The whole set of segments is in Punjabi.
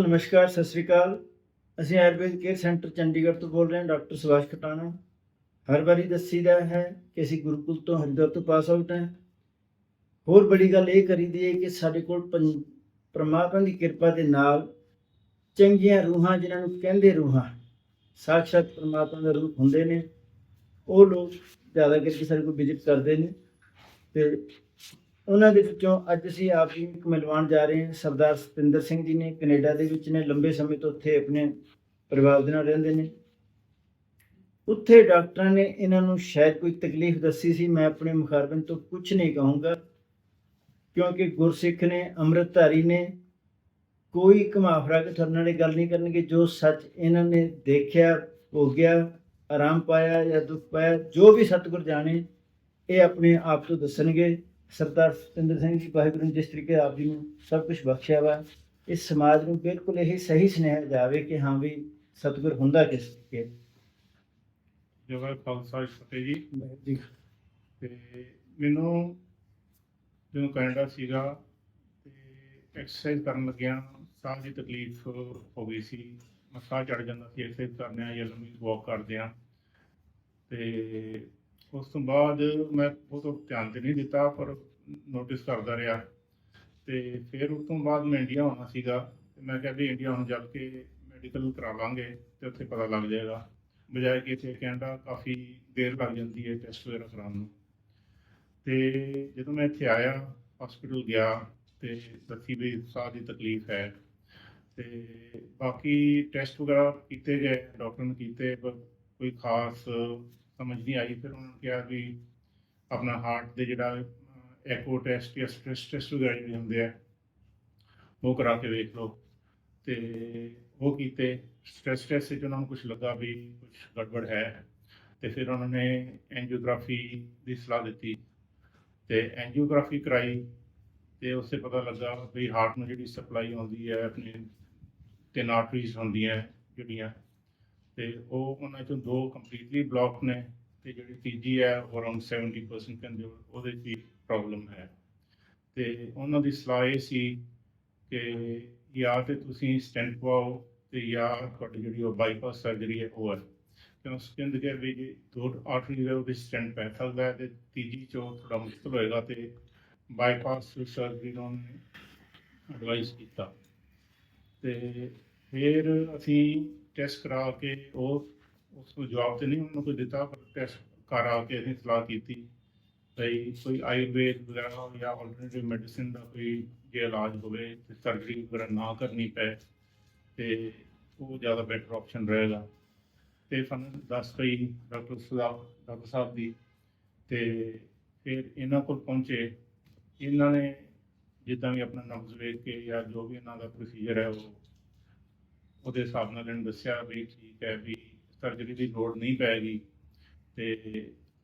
ਨਮਸਕਾਰ, ਸਤਿ ਸ੍ਰੀ ਅਕਾਲ। ਅਸੀਂ ਆਯੁਰਵੇਦ ਕੇਅਰ ਸੈਂਟਰ ਚੰਡੀਗੜ੍ਹ ਤੋਂ ਬੋਲ ਰਹੇ ਹਾਂ, ਡਾਕਟਰ ਸੁਭਾਸ਼ ਖਟਾਣਾ। ਹਰ ਵਾਰੀ ਦੱਸੀਦਾ ਹੈ ਕਿ ਅਸੀਂ ਗੁਰੂਕੁਲ ਤੋਂ ਹਰਿਦੁਆਰ ਤੋਂ ਪਾਸ ਆਊਟ ਹਾਂ। ਹੋਰ ਬੜੀ ਗੱਲ ਇਹ ਕਰੀਦੀ ਹੈ ਕਿ ਸਾਡੇ ਕੋਲ ਪੰ- ਪ੍ਰਮਾਤਮਾ ਦੀ ਕਿਰਪਾ ਦੇ ਨਾਲ ਚੰਗੀਆਂ ਰੂਹਾਂ, ਜਿਨ੍ਹਾਂ ਨੂੰ ਕਹਿੰਦੇ ਰੂਹਾਂ, ਸਾਖਸ਼ਾਤ ਪ੍ਰਮਾਤਮਾ ਦਾ ਰੂਪ ਹੁੰਦੇ ਨੇ। ਉਹ ਲੋਕ ਜ਼ਿਆਦਾ ਕਰਕੇ ਸਾਡੇ ਕੋਲ ਵਿਜ਼ਿਟ ਕਰਦੇ ਨੇ ਤੇ ਉਹਨਾਂ ਦੇ ਵਿੱਚੋਂ ਅੱਜ ਅਸੀਂ ਆਪ ਜੀ ਨੂੰ ਮਿਲਵਾਉਣ ਜਾ ਰਹੇ ਹਾਂ, ਸਰਦਾਰ ਸਤਿੰਦਰ ਸਿੰਘ ਜੀ ਨੇ, ਕੈਨੇਡਾ ਦੇ ਵਿੱਚ ਨੇ, ਲੰਬੇ ਸਮੇਂ ਤੋਂ ਉੱਥੇ ਆਪਣੇ ਪਰਿਵਾਰ ਦੇ ਨਾਲ ਰਹਿੰਦੇ ਨੇ। ਉੱਥੇ ਡਾਕਟਰਾਂ ਨੇ ਇਹਨਾਂ ਨੂੰ ਸ਼ਾਇਦ ਕੋਈ ਤਕਲੀਫ ਦੱਸੀ ਸੀ, ਮੈਂ ਆਪਣੇ ਮੁਖਾਰਬਨ ਤੋਂ ਕੁਝ ਨਹੀਂ ਕਹੂੰਗਾ, ਕਿਉਂਕਿ ਗੁਰਸਿੱਖ ਨੇ, ਅੰਮ੍ਰਿਤਧਾਰੀ ਨੇ ਕੋਈ ਘਮਾਫਰਾ ਕੇ ਤੁਹਾਡੇ ਨਾਲ ਗੱਲ ਨਹੀਂ ਕਰਨਗੇ, ਜੋ ਸੱਚ ਇਹਨਾਂ ਨੇ ਦੇਖਿਆ, ਭੋਗਿਆ, ਆਰਾਮ ਪਾਇਆ ਜਾਂ ਦੁੱਖ ਪਾਇਆ, ਜੋ ਵੀ ਸਤਿਗੁਰ ਜਾਣੇ, ਇਹ ਆਪਣੇ ਆਪ ਤੋਂ ਦੱਸਣਗੇ। ਸਰਦਾਰ ਸਤਿੰਦਰ ਸਿੰਘ ਜੀ ਵਾਹਿਗੁਰੂ ਨੇ ਜਿਸ ਤਰੀਕੇ ਆਪ ਜੀ ਨੂੰ ਸਭ ਕੁਝ ਬਖਸ਼ਿਆ ਵਾ ਇਸ ਸਮਾਜ ਨੂੰ ਬਿਲਕੁਲ ਇਹ ਸਹੀ ਸੁਨੇਹਾ ਜਾਵੇ ਕਿ ਹਾਂ ਵੀ ਸਤਿਗੁਰ ਹੁੰਦਾ ਕਿਸ ਤਰੀਕੇ ਜਗਾ ਖਾਲਸਾ ਫਤਿਹ ਜੀ। ਤੇ ਮੈਨੂੰ ਜਦੋਂ ਕੈਨੇਡਾ ਸੀਗਾ ਤੇ ਐਕਸਰਸਾਈਜ਼ ਕਰਨ ਲੱਗਿਆ ਸਾਹ ਦੀ ਤਕਲੀਫ ਹੋ ਗਈ ਸੀ। ਮੈਂ ਸਾਹ ਚੜ ਜਾਂਦਾ ਸੀ ਐਕਸਰਸਾਈਜ਼ ਕਰਨੇ ਆ ਜਾਂ ਲੰਮੀ ਵਾਕ ਕਰਦੇ ਆ ਤੇ ਉਸ ਤੋਂ ਬਾਅਦ ਮੈਂ ਬਹੁਤ ਧਿਆਨ ਤੇ ਨਹੀਂ ਦਿੱਤਾ, ਪਰ ਨੋਟਿਸ ਕਰਦਾ ਰਿਹਾ। ਤੇ ਫਿਰ ਉਸ ਤੋਂ ਬਾਅਦ ਮੈਂ ਇੰਡੀਆ ਆਉਣਾ ਸੀਗਾ। ਤੇ ਮੈਂ ਕਿਹਾ ਵੀ ਇੰਡੀਆ ਹੁਣ ਜਾ ਕੇ ਮੈਡੀਕਲ ਕਰਾ ਲਾਂਗੇ ਤੇ ਉੱਥੇ ਪਤਾ ਲੱਗ ਜਾਏਗਾ। ਬਜਾਏ ਕਿ ਇੱਥੇ ਕੈਨੇਡਾ ਕਾਫੀ ਦੇਰ ਲੱਗ ਜਾਂਦੀ ਹੈ ਟੈਸਟ ਵਗੈਰਾ ਕਰਾਉਣ ਨੂੰ। ਤੇ ਜਦੋਂ ਮੈਂ ਇੱਥੇ ਆਇਆ ਹਸਪੀਟਲ ਗਿਆ ਤੇ ਦੱਸੀ ਵੀ ਸਾਹ ਦੀ ਤਕਲੀਫ ਹੈ। ਤੇ ਬਾਕੀ ਟੈਸਟ ਵਗੈਰਾ ਕੀਤੇ ਗਏ ਡਾਕਟਰ ਨੇ ਕੀਤੇ, ਪਰ ਕੋਈ ਖਾਸ ਸਮਝ ਨਹੀਂ ਆਈ, ਫਿਰ ਉਹਨਾਂ ਨੂੰ ਕਿਹਾ ਵੀ ਆਪਣਾ ਹਾਰਟ ਦੇ ਜਿਹੜਾ ਐਕੋ ਟੈਸਟ ਜਾਂ ਸਟ੍ਰੈਸ ਟੈਸਟ ਵਗੈਰਾ ਜਿਹੜੇ ਹੁੰਦੇ ਆ, ਉਹ ਕਰਾ ਕੇ ਵੇਖ ਲਓ। ਤੇ ਉਹ ਕੀਤੇ ਸਟ੍ਰੈਸ ਟੈਸਟ ਵਿੱਚ ਉਹਨਾਂ ਨੂੰ ਕੁਝ ਲੱਗਾ ਵੀ ਕੁਝ ਗੜਬੜ ਹੈ। ਤੇ ਫਿਰ ਉਹਨਾਂ ਨੇ ਐਂਜੀਓਗ੍ਰਾਫੀ ਦੀ ਸਲਾਹ ਦਿੱਤੀ। ਤੇ ਐਂਜੀਓਗ੍ਰਾਫੀ ਕਰਾਈ ਤੇ ਉਸੇ ਪਤਾ ਲੱਗਾ ਵੀ ਹਾਰਟ ਨੂੰ ਜਿਹੜੀ ਸਪਲਾਈ ਆਉਂਦੀ ਹੈ, ਆਪਣੀ ਤਿੰਨ ਆਰਟਰੀਜ਼ ਹੁੰਦੀਆਂ ਜਿਹੜੀਆਂ, ਤੇ ਉਹ ਉਹਨਾਂ ਚੋਂ ਦੋ ਕੰਪਲੀਟਲੀ ਬਲੌਕ ਨੇ। ਤੇ ਜਿਹੜੀ ਤੀਜੀ ਹੈ, ਉਹ ਅਰਾਊਂਡ 70% ਕਹਿੰਦੇ ਉਹਦੇ 'ਚ ਵੀ ਪ੍ਰੋਬਲਮ ਹੈ। ਤੇ ਉਹਨਾਂ ਦੀ ਸਲਾਹ ਇਹ ਸੀ ਕਿ ਜਾਂ ਤੇ ਤੁਸੀਂ ਸਟੈਂਟ ਪਾਓ ਤੇ ਜਾਂ ਤੁਹਾਡੀ ਜਿਹੜੀ ਉਹ ਬਾਈਪਾਸ ਸਰਜਰੀ ਹੈ, ਉਹ ਹੈ। ਕਿਉਂ ਕਹਿੰਦੇ ਕਿ ਵੀ ਜੇ ਦੋ ਆਰਟਰੀ ਦੇ ਉਹਦੇ ਸਟੈਂਟ ਪੈ ਸਕਦਾ ਹੈ ਤੇ ਤੀਜੀ ਚੋਂ ਥੋੜਾ ਮੁਸ਼ਕਲ ਹੋਏਗਾ ਤੇ ਬਾਈਪਾਸ ਸਰਜਰੀ ਨੂੰ ਐਡਵਾਈਸ ਕੀਤਾ। ਤੇ ਫਿਰ ਅਸੀਂ ਟੈਸਟ ਕਰਾ ਕੇ ਉਹ ਉਸ ਨੂੰ ਜਵਾਬ ਤੇ ਨਹੀਂ ਉਹਨੂੰ ਕੋਈ ਦਿੱਤਾ, ਪਰ ਟੈਸਟ ਕਰਾ ਕੇ ਅਸੀਂ ਸਲਾਹ ਕੀਤੀ ਭਈ ਕੋਈ ਆਯੁਰਵੇਦ ਵਗੈਰਾ ਜਾਂ ਆਲਟਰਨੇਟਿਵ ਮੈਡੀਸਿਨ ਦਾ ਕੋਈ ਜੇ ਇਲਾਜ ਹੋਵੇ ਤੇ ਸਰਜਰੀ ਵਗੈਰਾ ਨਾ ਕਰਨੀ ਪਏ ਤੇ ਉਹ ਜ਼ਿਆਦਾ ਬੈਟਰ ਆਪਸ਼ਨ ਰਹੇਗਾ। ਤੇ ਸਾਨੂੰ ਦੱਸ ਪਈ ਡਾਕਟਰ ਸਾਹਿਬ ਡਾਕਟਰ ਸਾਹਿਬ ਦੀ ਤੇ ਫਿਰ ਇਹਨਾਂ ਕੋਲ ਪਹੁੰਚੇ। ਇਹਨਾਂ ਨੇ ਜਿੱਦਾਂ ਵੀ ਆਪਣਾ ਨਬਜ਼ ਵੇਖ ਕੇ ਜਾਂ ਜੋ ਵੀ ਇਹਨਾਂ ਦਾ ਪ੍ਰੋਸੀਜਰ ਹੈ ਉਹ ਉਹਦੇ ਹਿਸਾਬ ਨਾਲ ਇਹਨੂੰ ਦੱਸਿਆ ਵੀ ਠੀਕ ਹੈ ਵੀ ਸਰਜਰੀ ਦੀ ਲੋੜ ਨਹੀਂ ਪੈਗੀ ਤੇ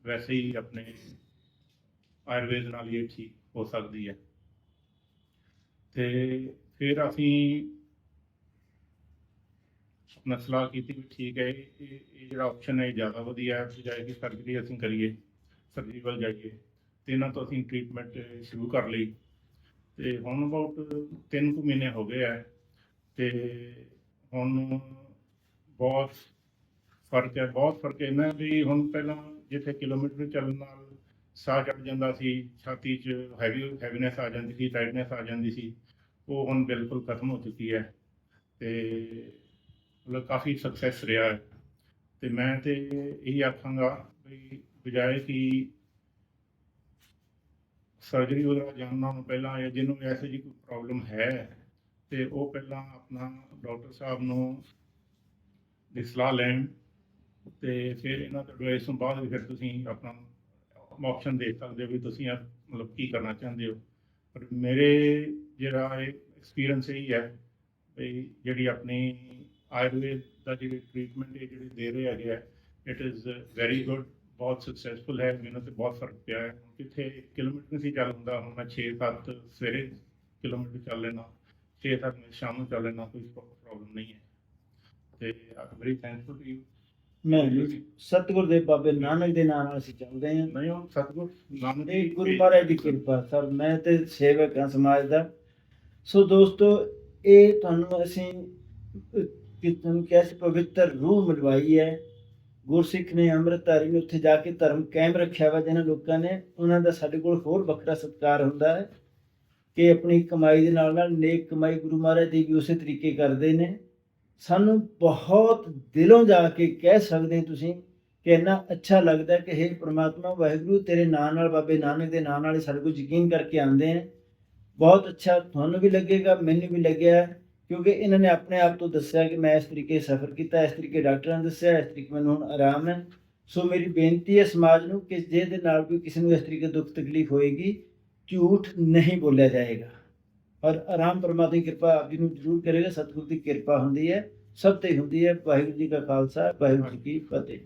ਵੈਸੇ ਹੀ ਆਪਣੇ ਆਯੁਰਵੇਦ ਨਾਲ ਹੀ ਇਹ ਠੀਕ ਹੋ ਸਕਦੀ ਹੈ। ਤੇ ਫਿਰ ਅਸੀਂ ਆਪਣਾ ਸਲਾਹ ਕੀਤੀ ਵੀ ਠੀਕ ਹੈ, ਇਹ ਇਹ ਜਿਹੜਾ ਆਪਸ਼ਨ ਹੈ ਇਹ ਜ਼ਿਆਦਾ ਵਧੀਆ ਹੈ ਬਜਾਏ ਕਿ ਸਰਜਰੀ ਅਸੀਂ ਕਰੀਏ ਸਰਜਰੀ ਵੱਲ ਜਾਈਏ ਤੇ ਇਹਨਾਂ ਤੋਂ ਅਸੀਂ ਟ੍ਰੀਟਮੈਂਟ ਸ਼ੁਰੂ ਕਰ ਲਈ। ਤੇ ਹੁਣ ਅਬਾਊਟ 3 ਕੁ ਮਹੀਨੇ ਹੋ ਗਏ ਆ ਤੇ ਹੁਣ ਬਹੁਤ ਫ਼ਰਕ ਹੈ, ਬਹੁਤ ਫ਼ਰਕ ਹੈ। ਇਹਨਾਂ ਵੀ ਹੁਣ ਪਹਿਲਾਂ ਜਿੱਥੇ ਕਿਲੋਮੀਟਰ ਚੱਲਣ ਨਾਲ ਸਾਹ ਚੜ ਜਾਂਦਾ ਸੀ, ਛਾਤੀ 'ਚ ਹੈਵੀ ਹੈਵੀਨੈਸ ਆ ਜਾਂਦੀ ਸੀ ਟਾਈਟਨੈਸ ਆ ਜਾਂਦੀ ਸੀ, ਉਹ ਹੁਣ ਬਿਲਕੁਲ ਖਤਮ ਹੋ ਚੁੱਕੀ ਹੈ ਤੇ ਮਤਲਬ ਕਾਫੀ ਸਕਸੈਸ ਰਿਹਾ ਹੈ। ਤੇ ਮੈਂ ਤੇ ਇਹੀ ਆਖਾਂਗਾ ਵੀ ਬਜਾਏ ਕਿ ਸਰਜਰੀ ਵਗੈਰਾ ਜਾਣਨਾ ਨਾਲੋਂ ਪਹਿਲਾਂ ਜਾਂ ਜਿਹਨੂੰ ਐਸੇ ਜੀ ਕੋਈ ਪ੍ਰੋਬਲਮ ਹੈ ਤੇ ਉਹ ਪਹਿਲਾਂ ਆਪਣਾ ਡਾਕਟਰ ਸਾਹਿਬ ਨੂੰ ਦੀ ਸਲਾਹ ਲੈਣ ਤੇ ਫਿਰ ਇਹਨਾਂ ਤੋਂ ਐਡਵਾਈਸ ਤੋਂ ਬਾਅਦ ਵੀ ਫਿਰ ਤੁਸੀਂ ਆਪਣਾ ਆਪਸ਼ਨ ਦੇਖ ਸਕਦੇ ਹੋ ਵੀ ਤੁਸੀਂ ਯਾਰ ਮਤਲਬ ਕੀ ਕਰਨਾ ਚਾਹੁੰਦੇ ਹੋ। ਪਰ ਮੇਰੇ ਜਿਹੜਾ ਇਹ ਐਕਸਪੀਰੀਅੰਸ ਇਹੀ ਹੈ ਵੀ ਜਿਹੜੀ ਆਪਣੀ ਆਯੁਰਵੇਦ ਦਾ ਜਿਹੜੀ ਟ੍ਰੀਟਮੈਂਟ ਇਹ ਜਿਹੜੀ ਦੇ ਰਹੇ ਹੈਗੇ ਹੈ ਇਟ ਇਜ਼ ਵੈਰੀ ਗੁੱਡ ਬਹੁਤ ਸਕਸੈਸਫੁਲ ਹੈ, ਮੈਨੂੰ ਤੇ ਬਹੁਤ ਫ਼ਰਕ ਪਿਆ ਹੈ। ਕਿੱਥੇ ਕਿਲੋਮੀਟਰ ਨਹੀਂ ਸੀ ਚੱਲ ਹੁੰਦਾ, ਹੁਣ ਮੈਂ 6-7 ਸਵੇਰੇ ਕਿਲੋਮੀਟਰ ਚੱਲ ਲੈਣਾ 6-7 ਮੈਂ ਸ਼ਾਮ ਨੂੰ ਚੱਲ ਲੈਣਾ ਕੋਈ ਪ੍ਰੋਬਲਮ ਨਹੀਂ ਹੈ। ਤੇ I very thankful to you ਮੈਂ ਸਤਿਗੁਰ ਦੇ ਬਾਬੇ ਨਾਨਕ ਦੇ ਨਾਂ ਨਾਲ ਅਸੀਂ ਚੱਲਦੇ ਹਾਂ। ਨਹੀਂ ਉਹ ਸਤਿਗੁਰ ਨਾਮ ਇਹ ਗੁਰੂ ਮਹਾਰਾਜ ਦੀ ਕਿਰਪਾ। ਸਰ ਮੈਂ ਤੇ ਸੇਵਕ ਹਾਂ ਸਮਾਜ ਦਾ। ਸੋ ਦੋਸਤੋ ਇਹ ਤੁਹਾਨੂੰ ਅਸੀਂ ਕਿ ਤੁਹਾਨੂੰ ਪਵਿੱਤਰ ਰੂਹ ਮਿਲਵਾਈ ਹੈ। ਗੁਰਸਿੱਖ ਨੇ ਅੰਮ੍ਰਿਤਧਾਰੀ ਨੇ ਉੱਥੇ ਜਾ ਕੇ ਧਰਮ ਕਾਇਮ ਰੱਖਿਆ ਵਾ ਜਿਹਨਾਂ ਲੋਕਾਂ ਨੇ ਉਹਨਾਂ ਦਾ ਸਾਡੇ ਕੋਲ ਹੋਰ ਵੱਖਰਾ ਸਤਿਕਾਰ ਹੁੰਦਾ ਹੈ। ਕਿ ਆਪਣੀ ਕਮਾਈ ਦੇ ਨਾਲ ਨਾਲ ਨੇਕ ਕਮਾਈ ਗੁਰੂ ਮਹਾਰਾਜ ਦੀ ਵੀ ਉਸੇ ਤਰੀਕੇ ਕਰਦੇ ਨੇ। ਸਾਨੂੰ ਬਹੁਤ ਦਿਲੋਂ ਜਾ ਕੇ ਕਹਿ ਸਕਦੇ ਤੁਸੀਂ ਕਿ ਇੰਨਾ ਅੱਛਾ ਲੱਗਦਾ ਕਿ ਹੇ ਪ੍ਰਮਾਤਮਾ, ਵਾਹਿਗੁਰੂ ਤੇਰੇ ਨਾਂ ਨਾਲ, ਬਾਬੇ ਨਾਨਕ ਦੇ ਨਾਂ ਨਾਲ ਸਾਡੇ ਕੋਲ ਯਕੀਨ ਕਰਕੇ ਆਉਂਦੇ ਆ ਬਹੁਤ ਅੱਛਾ ਤੁਹਾਨੂੰ ਵੀ ਲੱਗੇਗਾ, ਮੈਨੂੰ ਵੀ ਲੱਗਿਆ ਕਿਉਂਕਿ ਇਹਨਾਂ ਨੇ ਆਪਣੇ ਆਪ ਤੋਂ ਦੱਸਿਆ ਕਿ ਮੈਂ ਇਸ ਤਰੀਕੇ ਸਫ਼ਰ ਕੀਤਾ, ਇਸ ਤਰੀਕੇ ਡਾਕਟਰਾਂ ਨੇ ਦੱਸਿਆ, ਇਸ ਤਰੀਕੇ ਮੈਨੂੰ ਹੁਣ ਆਰਾਮ ਹੈ। ਸੋ ਮੇਰੀ ਬੇਨਤੀ ਹੈ ਸਮਾਜ ਨੂੰ ਕਿ ਜੇ ਦੇ ਨਾਲ ਕੋਈ ਕਿਸੇ ਨੂੰ ਇਸ ਤਰੀਕੇ ਦੁੱਖ ਤਕਲੀਫ ਹੋਏਗੀ, ਝੂਠ ਨਹੀਂ ਬੋਲਿਆ ਜਾਏਗਾ। ਔਰ ਆਰਾਮ ਪਰਮਾਤਮਾ ਦੀ ਕਿਰਪਾ ਆਪ ਜੀ ਨੂੰ ਜ਼ਰੂਰ ਕਰੇਗਾ, ਸਤਿਗੁਰ ਦੀ ਕਿਰਪਾ ਹੁੰਦੀ ਹੈ, ਸਭ ਤੇ ਹੁੰਦੀ ਹੈ, ਵਾਹਿਗੁਰੂ ਜੀ ਕਾ ਖਾਲਸਾ, ਵਾਹਿਗੁਰੂ ਜੀ ਕੀ ਫਤਿਹ।